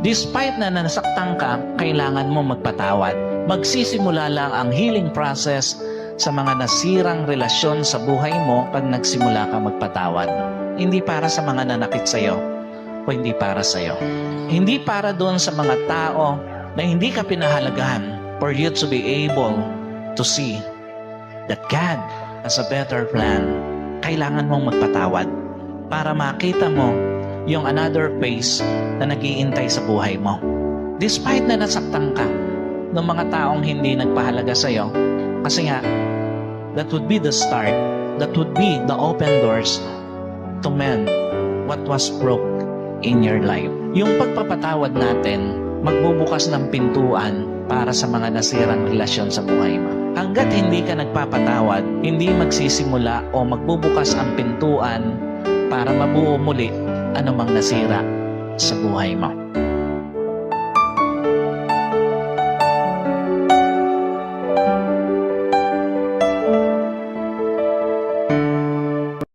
Despite na nasaktan ka, kailangan mo magpatawad. Magsisimula lang ang healing process sa mga nasirang relasyon sa buhay mo pag nagsimula ka magpatawad. Hindi para sa mga nanakit sa'yo o hindi para sa'yo. Hindi para doon sa mga tao na hindi ka pinahalagahan for you to be able to see that God has a better plan. Kailangan mong magpatawad para makita mo yung another phase na nagiintay sa buhay mo. Despite na nasaktan ka ng mga taong hindi nagpahalaga sa'yo, kasi nga, that would be the start, that would be the open doors to mend what was broke in your life. Yung pagpapatawad natin, magbubukas ng pintuan para sa mga nasirang relasyon sa buhay mo. Hanggat hindi ka nagpapatawad, hindi magsisimula o magbubukas ang pintuan para mabuo muli anumang nasira sa buhay mo.